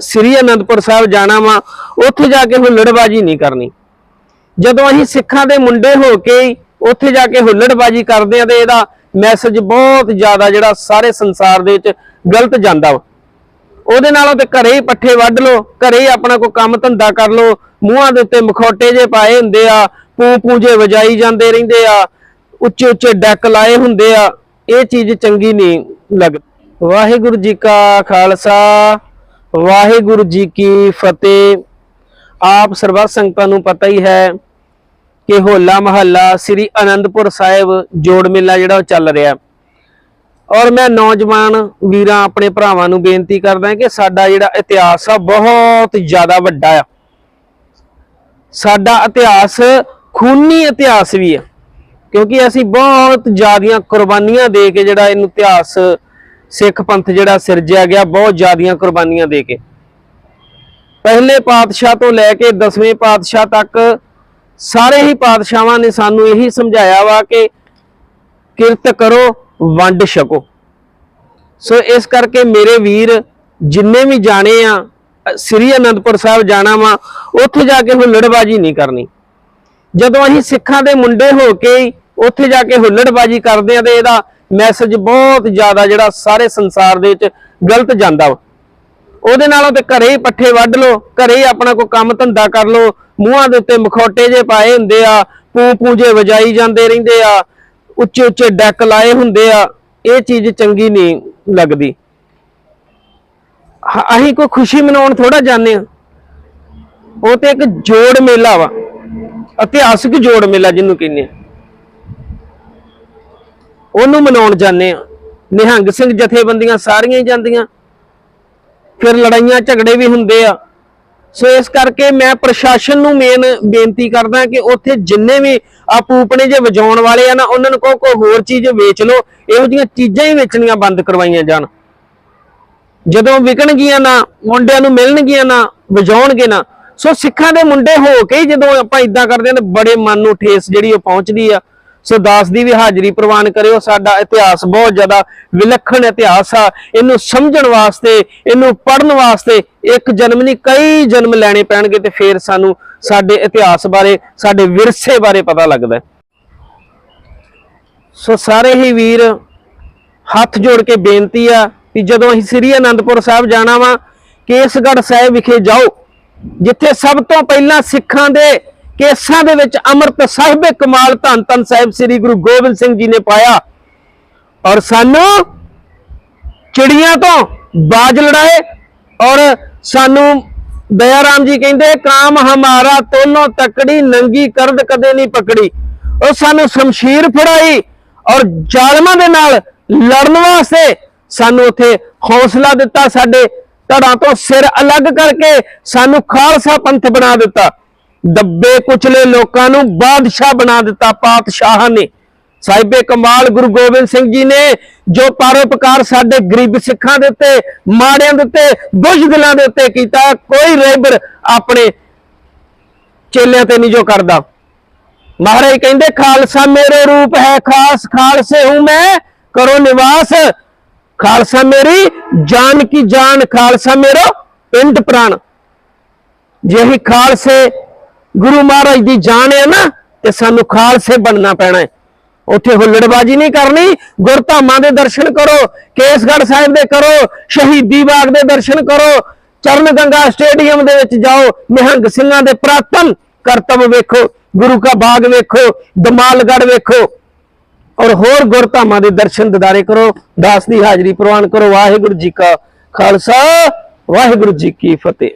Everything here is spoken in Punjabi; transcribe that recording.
ਸ੍ਰੀ ਅਨੰਦਪੁਰ ਸਾਹਿਬ ਜਾਣਾ ਵਾ, ਉੱਥੇ ਜਾ ਕੇ ਹੁੱਲੜਬਾਜੀ ਨਹੀਂ ਕਰਨੀ। ਜਦੋਂ ਅਸੀਂ ਸਿੱਖਾਂ ਦੇ ਮੁੰਡੇ ਹੋ ਕੇ ਹੀ ਉੱਥੇ ਜਾ ਕੇ ਹੁੱਲੜਬਾਜੀ ਕਰਦੇ ਆ ਤੇ ਇਹਦਾ ਮੈਸੇਜ ਬਹੁਤ ਜ਼ਿਆਦਾ ਜਿਹੜਾ ਸਾਰੇ ਸੰਸਾਰ ਦੇ ਵਿੱਚ ਗਲਤ ਜਾਂਦਾ ਵਾ। ਉਹਦੇ ਨਾਲੋਂ ਤੇ ਘਰੇ ਹੀ ਪੱਠੇ ਵੱਢ ਲਓ, ਘਰੇ ਹੀ ਆਪਣਾ ਕੋਈ ਕੰਮ ਧੰਦਾ ਕਰ ਲਓ, ਮੂੰਹਾਂ ਦੇ ਉੱਤੇ ਮਖੌਟੇ ਜੇ ਪਾਏ ਹੁੰਦੇ ਆ, ਪੂ ਪੂ ਜੇ ਵਜਾਈ ਜਾਂਦੇ ਰਹਿੰਦੇ ਆ, ਉੱਚੇ ਉੱਚੇ ਡੈਕ ਲਾਏ ਹੁੰਦੇ ਆ, ਇਹ ਚੀਜ਼ ਚੰਗੀ ਨਹੀਂ ਲੱਗਦੀ। ਵਾਹਿਗੁਰੂ ਜੀ ਕਾ ਖਾਲਸਾ। ਵਾਹਿਗੁਰੂ ਜੀ ਕੀ ਫਤਿਹ। ਆਪ ਸਰਬੱਤ ਸੰਗਤਾਂ ਨੂੰ ਪਤਾ ਹੀ ਹੈ ਕਿ ਹੋਲਾ ਮਹੱਲਾ ਸ੍ਰੀ ਅਨੰਦਪੁਰ ਸਾਹਿਬ ਜੋੜ ਮੇਲਾ ਜਿਹੜਾ ਉਹ ਚੱਲ ਰਿਹਾ। ਔਰ ਮੈਂ ਨੌਜਵਾਨ ਵੀਰਾਂ, ਆਪਣੇ ਭਰਾਵਾਂ ਨੂੰ ਬੇਨਤੀ ਕਰਦਾ ਕਿ ਸਾਡਾ ਜਿਹੜਾ ਇਤਿਹਾਸ ਆ, ਬਹੁਤ ਜ਼ਿਆਦਾ ਵੱਡਾ ਆ। ਸਾਡਾ ਇਤਿਹਾਸ ਖੂਨੀ ਇਤਿਹਾਸ ਵੀ ਆ, ਕਿਉਂਕਿ ਅਸੀਂ ਬਹੁਤ ਜ਼ਿਆਦੀਆਂ ਕੁਰਬਾਨੀਆਂ ਦੇ ਕੇ ਜਿਹੜਾ ਇਹਨੂੰ ਇਤਿਹਾਸ ਸਿੱਖ ਪੰਥ ਜਿਹੜਾ ਸਿਰਜਿਆ ਗਿਆ, ਬਹੁਤ ਜ਼ਿਆਦੀਆਂ ਕੁਰਬਾਨੀਆਂ ਦੇ ਕੇ। ਪਹਿਲੇ ਪਾਤਸ਼ਾਹ ਤੋਂ ਲੈ ਕੇ 10ਵੇਂ ਪਾਤਸ਼ਾਹ ਤੱਕ ਸਾਰੇ ਹੀ ਪਾਤਸ਼ਾਹਾਂ ਨੇ ਸਾਨੂੰ ਇਹੀ ਸਮਝਾਇਆ ਵਾ ਕਿ ਕਿਰਤ ਕਰੋ, ਵੰਡ ਛਕੋ। ਸੋ ਇਸ ਕਰਕੇ ਮੇਰੇ ਵੀਰ ਜਿੰਨੇ ਵੀ ਜਾਣੇ ਆ, ਸ੍ਰੀ ਅਨੰਦਪੁਰ ਸਾਹਿਬ ਜਾਣਾ ਵਾ, ਉੱਥੇ ਜਾ ਕੇ ਹੁੱਲੜਬਾਜੀ ਨਹੀਂ ਕਰਨੀ। ਜਦੋਂ ਅਸੀਂ ਸਿੱਖਾਂ ਦੇ ਮੁੰਡੇ ਹੋ ਕੇ ਉੱਥੇ ਜਾ ਕੇ ਹੁੱਲੜਬਾਜੀ ਕਰਦੇ ਆ ਤੇ ਇਹਦਾ ਮੈਸੇਜ ਬਹੁਤ ਜ਼ਿਆਦਾ ਜਿਹੜਾ ਸਾਰੇ ਸੰਸਾਰ ਦੇ ਵਿੱਚ ਗਲਤ ਜਾਂਦਾ ਵਾ। ਉਹਦੇ ਨਾਲੋਂ ਤੇ ਘਰੇ ਹੀ ਪੱਠੇ ਵੱਢ ਲਓ, ਘਰੇ ਹੀ ਆਪਣਾ ਕੋਈ ਕੰਮ ਧੰਦਾ ਕਰ ਲਓ, ਮੂੰਹਾਂ ਦੇ ਉੱਤੇ ਮਖੌਟੇ ਜੇ ਪਾਏ ਹੁੰਦੇ ਆ ਪੂ ਪੂ ਜੇ ਵਜਾਈ ਜਾਂਦੇ ਰਹਿੰਦੇ ਆ ਉੱਚੇ ਉੱਚੇ ਡੈਕ ਲਾਏ ਹੁੰਦੇ ਆ, ਇਹ ਚੀਜ਼ ਚੰਗੀ ਨਹੀਂ ਲੱਗਦੀ। ਅਸੀਂ ਕੋਈ ਖੁਸ਼ੀ ਮਨਾਉਣ ਥੋੜਾ ਜਾਂਦੇ ਆ। ਉਹ ਤੇ ਇੱਕ ਜੋੜ ਮੇਲਾ ਵਾ, ਇਤਿਹਾਸਿਕ ਜੋੜ ਮੇਲਾ ਜਿਹਨੂੰ ਕਹਿੰਦੇ ਆ। ਉਹਨੂੰ ਮਨਾਉਣ ਜਾਂਦੇ ਆ ਨਿਹੰਗ ਸਿੰਘ ਜਥੇਬੰਦੀਆਂ ਸਾਰੀਆਂ ਹੀ ਜਾਂਦੀਆਂ। ਫਿਰ ਲੜਾਈਆਂ ਝਗੜੇ ਵੀ ਹੁੰਦੇ ਆ। ਸੋ ਇਸ ਕਰਕੇ ਮੈਂ ਪ੍ਰਸ਼ਾਸਨ ਨੂੰ ਮੇਨ ਬੇਨਤੀ ਕਰਦਾ ਕਿ ਉੱਥੇ ਜਿੰਨੇ ਵੀ ਆ ਜੇ ਵਜਾਉਣ ਵਾਲੇ ਆ ਨਾ, ਉਹਨਾਂ ਨੂੰ ਕਹੋ ਕੋਈ ਹੋਰ ਚੀਜ਼ ਵੇਚ ਲਓ। ਇਹੋ ਜਿਹੀਆਂ ਚੀਜ਼ਾਂ ਹੀ ਵੇਚਣੀਆਂ ਬੰਦ ਕਰਵਾਈਆਂ ਜਾਣ। ਜਦੋਂ ਵਿਕਣਗੀਆਂ ਨਾ, ਮੁੰਡਿਆਂ ਨੂੰ ਮਿਲਣਗੀਆਂ ਨਾ, ਵਜਾਉਣਗੇ ਨਾ। ਸੋ ਸਿੱਖਾਂ ਦੇ ਮੁੰਡੇ ਹੋ ਕੇ ਹੀ ਜਦੋਂ ਆਪਾਂ ਇਦਾਂ ਕਰਦੇ ਹਾਂ ਤਾਂ ਬੜੇ ਮਨ ਨੂੰ ਠੇਸ ਜਿਹੜੀ ਉਹ ਪਹੁੰਚਦੀ ਆ। ਸੋ ਦਾਸ ਦੀ ਵੀ ਹਾਜ਼ਰੀ ਪ੍ਰਵਾਨ ਕਰਿਓ, ਸਾਡਾ ਇਤਿਹਾਸ ਬਹੁਤ ਜ਼ਿਆਦਾ ਵਿਲੱਖਣ ਇਤਿਹਾਸ ਆ। ਇਹਨੂੰ ਸਮਝਣ ਵਾਸਤੇ, ਇਹਨੂੰ ਪੜ੍ਹਨ ਵਾਸਤੇ ਇੱਕ ਜਨਮ ਨਹੀਂ, ਕਈ ਜਨਮ ਲੈਣੇ ਪੈਣਗੇ ਤੇ ਫਿਰ ਸਾਨੂੰ ਸਾਡੇ ਇਤਿਹਾਸ ਬਾਰੇ, ਸਾਡੇ ਵਿਰਸੇ ਬਾਰੇ ਪਤਾ ਲੱਗਦਾ ਸੋ ਸਾਰੇ ਹੀ ਵੀਰ ਹੱਥ ਜੋੜ ਕੇ ਬੇਨਤੀ ਆ ਕਿ ਜਦੋਂ ਅਸੀਂ ਸ੍ਰੀ ਅਨੰਦਪੁਰ ਸਾਹਿਬ ਜਾਣਾ ਵਾ, ਕੇਸਗੜ੍ਹ ਸਾਹਿਬ ਵਿਖੇ ਜਾਓ, ਜਿੱਥੇ ਸਭ ਤੋਂ ਪਹਿਲਾਂ ਸਿੱਖਾਂ ਦੇ ਕੇਸਾਂ ਦੇ ਵਿੱਚ ਅੰਮ੍ਰਿਤ ਸਾਹਿਬੇ, ਕਮਾਲ ਧੰਨ ਧੰਨ ਸਾਹਿਬ ਸ੍ਰੀ ਗੁਰੂ ਗੋਬਿੰਦ ਸਿੰਘ ਜੀ ਨੇ ਪਾਇਆ। ਔਰ ਸਾਨੂੰ ਚਿੜੀਆਂ ਤੋਂ ਬਾਜ ਲੜਾਏ ਔਰ ਸਾਨੂੰ ਦਇਆਰਾਮ ਜੀ ਕਹਿੰਦੇ, ਕਾਮ ਹਮਾਰਾ ਤੋਨੋਂ ਤਕੜੀ, ਨੰਗੀ ਕਰਦ ਕਦੇ ਨਹੀਂ ਪਕੜੀ। ਉਹ ਸਾਨੂੰ ਸ਼ਮਸ਼ੀਰ ਫੜਾਈ ਔਰ ਜ਼ਾਲਮਾਂ ਦੇ ਨਾਲ ਲੜਨ ਵਾਸਤੇ ਸਾਨੂੰ ਉੱਥੇ ਹੌਸਲਾ ਦਿੱਤਾ ਸਾਡੇ ਧੜਾਂ ਤੋਂ ਸਿਰ ਅਲੱਗ ਕਰਕੇ ਸਾਨੂੰ ਖਾਲਸਾ ਪੰਥ ਬਣਾ ਦਿੱਤਾ। ਦੱਬੇ ਕੁਚਲੇ ਲੋਕਾਂ ਨੂੰ ਬਾਦਸ਼ਾਹ ਬਣਾ ਦਿੱਤਾ ਪਾਤਸ਼ਾਹਾਂ ਨੇ। ਸਾਹਿਬੇ ਕਮਾਲ ਗੁਰੂ ਗੋਬਿੰਦ ਸਿੰਘ ਜੀ ਨੇ ਜੋ ਪਰਉਪਕਾਰ ਸਾਡੇ ਗਰੀਬ ਸਿੱਖਾਂ ਦੇ ਉੱਤੇ, ਮਾੜਿਆਂ ਦੇ ਉੱਤੇ ਬੁਝਦਿਲਾਂ ਦੇ ਉੱਤੇ ਕੀਤਾ, ਕੋਈ ਰਹਿਬਰ ਆਪਣੇ ਚੇਲਿਆਂ ਤੇ ਨਹੀਂ ਜੋ ਕਰਦਾ। ਮਹਾਰਾਜ ਕਹਿੰਦੇ, ਖਾਲਸਾ ਮੇਰੇ ਰੂਪ ਹੈ, ਖਾਸ ਖਾਲਸੇ ਹੂੰ ਮੈਂ, ਕਰੋ ਨਿਵਾਸ। ਖਾਲਸਾ ਮੇਰੀ ਜਾਨ ਕੀ ਜਾਨ, ਖਾਲਸਾ ਮੇਰਾ ਪਿੰਡ ਪ੍ਰਾਣ। ਜੇ ਅਸੀਂ ਖਾਲਸੇ ਗੁਰੂ ਮਹਾਰਾਜ ਦੀ ਜਾਨ ਹੈ ਨਾ, ਤੇ ਸਾਨੂੰ ਖਾਲਸੇ ਬਣਨਾ ਪੈਣਾ ਹੈ। ਉੱਥੇ ਹੁੱਲੜਬਾਜੀ ਨਹੀਂ ਕਰਨੀ, ਗੁਰਧਾਮਾਂ ਦੇ ਦਰਸ਼ਨ ਕਰੋ, ਕੇਸਗੜ੍ਹ ਸਾਹਿਬ ਦੇ ਕਰੋ, ਸ਼ਹੀਦੀ ਬਾਗ ਦੇ ਦਰਸ਼ਨ ਕਰੋ, ਚਰਨ ਗੰਗਾ ਸਟੇਡੀਅਮ ਦੇ ਵਿੱਚ ਜਾਓ, ਨਿਹੰਗ ਸਿੰਘਾਂ ਦੇ ਪ੍ਰਾਤਨ ਕਰਤਵ ਵੇਖੋ, ਗੁਰੂ ਕਾ ਬਾਗ ਵੇਖੋ ਦਮਾਲਗੜ ਵੇਖੋ। ਔਰ ਹੋਰ ਗੁਰਧਾਮਾਂ ਦੇ ਦਰਸ਼ਨ ਦਿਦਾਰੇ ਕਰੋ, ਦਾਸ ਦੀ ਹਾਜ਼ਰੀ ਪ੍ਰਵਾਨ ਕਰੋ, ਵਾਹਿਗੁਰੂ ਜੀ ਕਾ ਖਾਲਸਾ, ਵਾਹਿਗੁਰੂ ਜੀ ਕੀ ਫਤਿਹ।